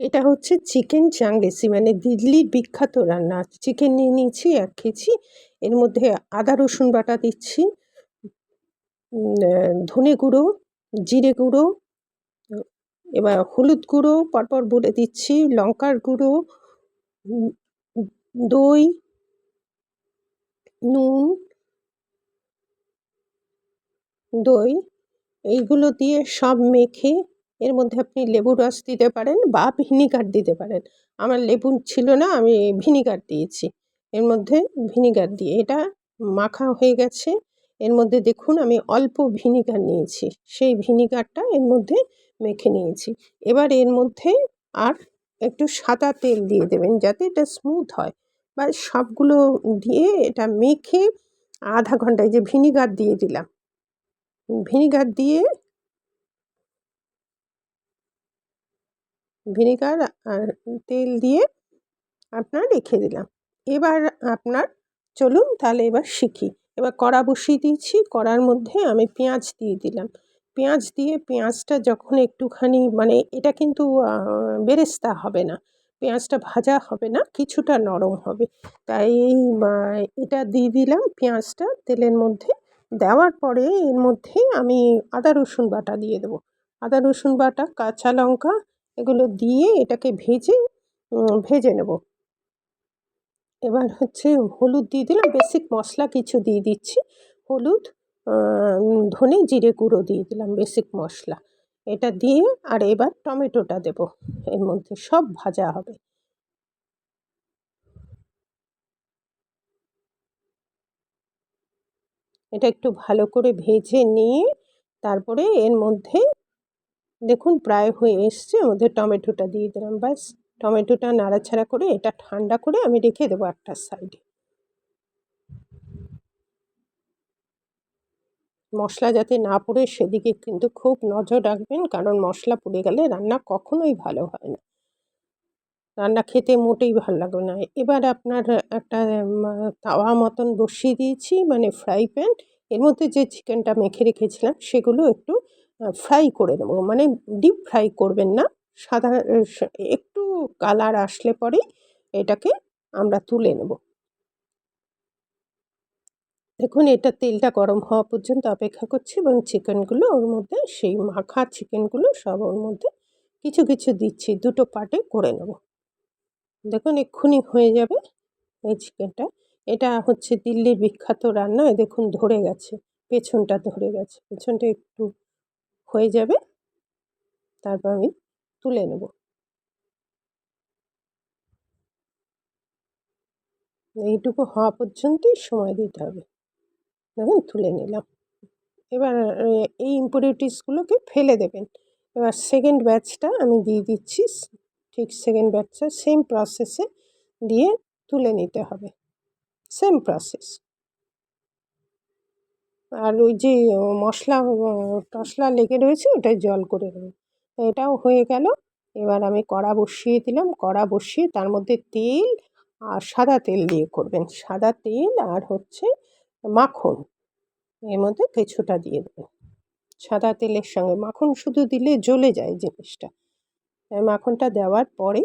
এটা হচ্ছে চিকেন চাংড়েসি মানে দিল্লির বিখ্যাত রান্না। চিকেন নিয়ে নিয়েছি এক কেজি, এর মধ্যে আদা, রসুন বাটা দিচ্ছি ধনে গুঁড়ো, জিরে গুঁড়ো, এবার হলুদ গুঁড়ো, পরপর বলে দিচ্ছি, লঙ্কার গুঁড়ো দই, নুন, দই, এইগুলো দিয়ে সব মেখে এর মধ্যে আপনি লেবুর রস দিতে পারেন বা ভিনিগার দিতে পারেন। আমার লেবু ছিল না, আমি ভিনিগার দিয়েছি। এর মধ্যে ভিনিগার দিয়ে এটা মাখা হয়ে গেছে। এর মধ্যে দেখুন, আমি অল্প ভিনিগার নিয়েছি। সেই ভিনিগারটা এর মধ্যে মেখে নিয়েছি। এবার এর মধ্যে আর একটু সাদা তেল দিয়ে দেবেন যাতে এটা স্মুথ হয়। বা সবগুলো দিয়ে এটা মেখে আধা ঘন্টায় যে ভিনিগার দিয়ে দিলাম, ভিনিগার দিয়ে ভিনিগার আর তেল দিয়ে আপনার রেখে দিলাম। এবার আপনার চলুন তাহলে এবার শিখি। এবার কড়া বসিয়ে দিয়েছি। কড়ার মধ্যে আমি পেঁয়াজ দিয়ে দিলাম। পেঁয়াজ দিয়ে পেঁয়াজটা যখন একটুখানি মানে এটা কিন্তু বেরেস্তা হবে না। পেঁয়াজটা ভাজা হবে না, কিছুটা নরম হবে। তাই এটা দিয়ে দিলাম পেঁয়াজটা তেলের মধ্যে। দেওয়ার পরে এর মধ্যে আমি আদা রসুন বাটা দিয়ে দেবো। আদা রসুন বাটা, কাঁচা লঙ্কা এগুলো দিয়ে এটাকে ভেজে ভেজে নেব। এবার হচ্ছে হলুদ দিয়ে দিলাম, বেসিক মশলা কিছু দিয়ে দিচ্ছি। হলুদ ধনে জিরে গুঁড়ো দিয়ে দিলাম বেসিক মশলা। এটা দিয়ে আর এবার টমেটোটা দেব, এর মধ্যে সব ভাজা হবে। এটা একটু ভালো করে ভেজে নিয়ে, তারপরে এর মধ্যে দেখুন, প্রায় হয়ে এসছে। মধ্যে টমেটোটা দিয়ে দিলাম, ব্যাস। টমেটোটা নাড়াছাড়া করে, এটা ঠান্ডা করে আমি রেখে দেবো একটা সাইডে। মশলা যাতে না পড়ে, সেদিকে কিন্তু খুব নজর রাখবেন, কারণ মশলা পড়ে গেলে রান্না কখনোই ভালো হয় না। রান্না খেতে মোটেই ভালো লাগবে না। এবার আপনার একটা তাওয়া মতন বসিয়ে দিয়েছি মানে ফ্রাই প্যান। এর মধ্যে যে চিকেনটা মেখে রেখেছিলাম, সেগুলো একটু ফ্রাই করে নেব। মানে ডিপ ফ্রাই করবেন না। সাধারণ একটু কালার আসলে পরেই এটাকে আমরা তুলে নেব। দেখুন, এটা তেলটা গরম হওয়া পর্যন্ত অপেক্ষা করছি এবং চিকেনগুলো ওর মধ্যে, সেই মাখা চিকেনগুলো সব ওর মধ্যে কিছু কিছু দিচ্ছি। দুটো পার্টে করে নেব। দেখুন, এক্ষুনি হয়ে যাবে এই চিকেনটা এটা হচ্ছে দিল্লির বিখ্যাত রান্না। দেখুন, ধরে গেছে। পেছনটা ধরে গেছে। পেছনটা একটু হয়ে যাবে। তারপর আমি তুলে নেব। এইটুকু হওয়া পর্যন্তই সময় দিতে হবে। দেখুন, তুলে নিলাম। এবার এই ইম্পুরিটিসগুলোকে ফেলে দেবেন। এবার সেকেন্ড ব্যাচটা আমি দিয়ে দিচ্ছি। ঠিক সেকেন্ড ব্যাচটা সেম প্রসেসে দিয়ে তুলে নিতে হবে। সেম প্রসেস আর ওই যে মশলা টশলা লেগে রয়েছে ওটাই জল করে দেবো এটাও হয়ে গেল। এবার আমি কড়া বসিয়ে দিলাম। কড়া বসিয়ে তার মধ্যে তেল আর সাদা তেল দিয়ে করবেন। সাদা তেল আর হচ্ছে মাখন, এর মধ্যে কিছুটা দিয়ে দেবেন। সাদা তেলের সঙ্গে, মাখন শুধু দিলে জ্বলে যায় জিনিসটা। মাখনটা দেওয়ার পরে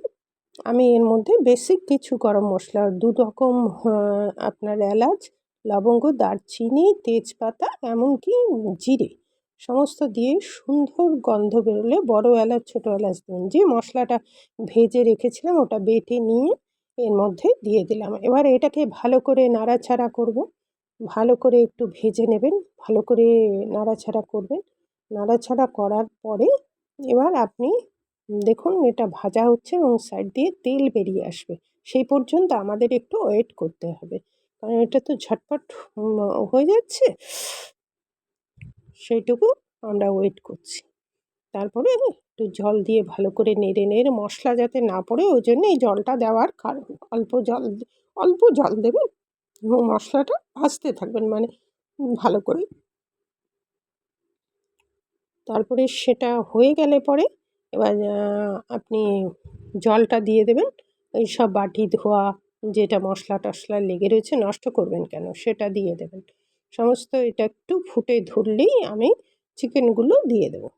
আমি এর মধ্যে বেসিক কিছু গরম মশলা, দু রকম আপনার এলাচ লবঙ্গ, দারচিনি, তেজপাতা, এমনকি জিরে। সমস্ত দিয়ে সুন্দর গন্ধ বেরোলে বড় এলাচ, ছোটো এলাচ দেবেন যে মশলাটা ভেজে রেখেছিলাম, ওটা বেটে নিয়ে এর মধ্যে দিয়ে দিলাম। এবার এটাকে ভালো করে নাড়াচাড়া করব। ভালো করে একটু ভেজে নেবেন, ভালো করে নাড়াচাড়া করবেন। নাড়াচাড়া করার পরে এবার আপনি দেখুন, এটা ভাজা হচ্ছে এবং সাইড দিয়ে তেল বেরিয়ে আসবে। সেই পর্যন্ত আমাদের একটু ওয়েট করতে হবে। কারণ এটা তো ঝটপট হয়ে যাচ্ছে। সেইটুকু আমরা ওয়েট করছি। তারপরে একটু জল দিয়ে ভালো করে নেড়ে নেড়ে মশলা যাতে না পড়ে, ওই জন্য এই জলটা দেওয়ার কারণ। অল্প জল অল্প জল দেবেন, এবং মশলাটা ভাজতে থাকবেন মানে ভালো করে। তারপরে সেটা হয়ে গেলে পরে এবার আপনি জলটা দিয়ে দেবেন, ওই সব বাটি ধোয়া যেটা মশলা টশলা লেগে রয়েছে নষ্ট করবেন কেন সেটা দিয়ে দেবেন। সমস্ত এটা একটু ফুটে ধরলেই আমি চিকেনগুলো দিয়ে দেবো।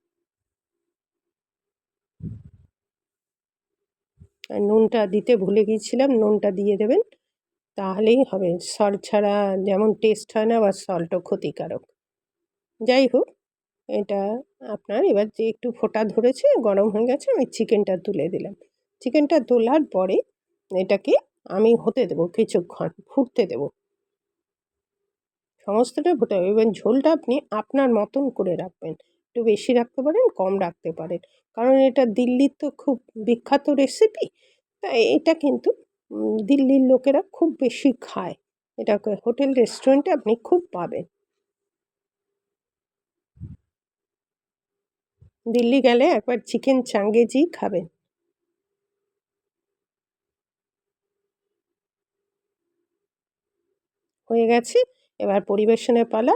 আর নুনটা দিতে ভুলে গিয়েছিলাম, নুনটা দিয়ে দেবেন, তাহলেই হবে। সল্ট ছাড়া যেমন টেস্ট হয় না বা সল্টও ক্ষতিকারক। যাই হোক, এটা আপনার এবার যে একটু ফোটা ধরেছে, গরম হয়ে গেছে, আমি চিকেনটা তুলে দিলাম। চিকেনটা তোলার পরে এটাকে আমি হতে দেবো কিছুক্ষণ, ফুটতে দেবো। সমস্তটা ফুটে এবার ঝোলটা আপনি আপনার মতন করে রাখবেন। একটু বেশি রাখতে পারেন, কম রাখতে পারেন। কারণ এটা দিল্লির তো খুব বিখ্যাত রেসিপি তাই এটা কিন্তু দিল্লির লোকেরা খুব বেশি খায়। এটা হোটেল রেস্টুরেন্টে আপনি খুব পাবেন। দিল্লি গেলে একবার চিকেন চাঙ্গেজি খাবেন। হয়ে গেছে। এবার পরিবেশনের পালা।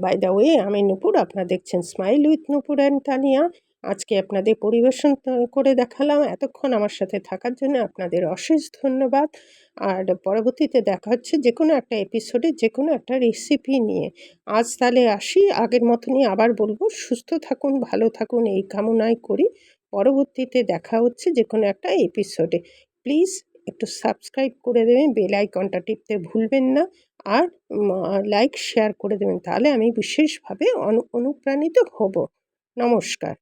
বাই দ্য ওয়ে আমি নুপুর, আপনারা দেখছেন smile with Nupur and Tania. আজকে আপনাদের পরিবেশন করে দেখালাম। এতক্ষণ আমার সাথে থাকার জন্য আপনাদের অশেষ ধন্যবাদ। আর পরবর্তীতে দেখা হচ্ছে যে কোনো একটা এপিসোডে যে কোনো একটা রেসিপি নিয়ে। আজ তাহলে আসি। আগের মতনই আবার বলব, সুস্থ থাকুন, ভালো থাকুন, এই কামনাই করি। পরবর্তীতে দেখা হচ্ছে যে কোনো একটা এপিসোডে প্লিজ একটু সাবস্ক্রাইব করে দেবেন বেল আইকনটা টিপতে ভুলবেন না। আর লাইক শেয়ার করে দেবেন। তাহলে আমি বিশেষভাবে অনুপ্রাণিত হব। নমস্কার।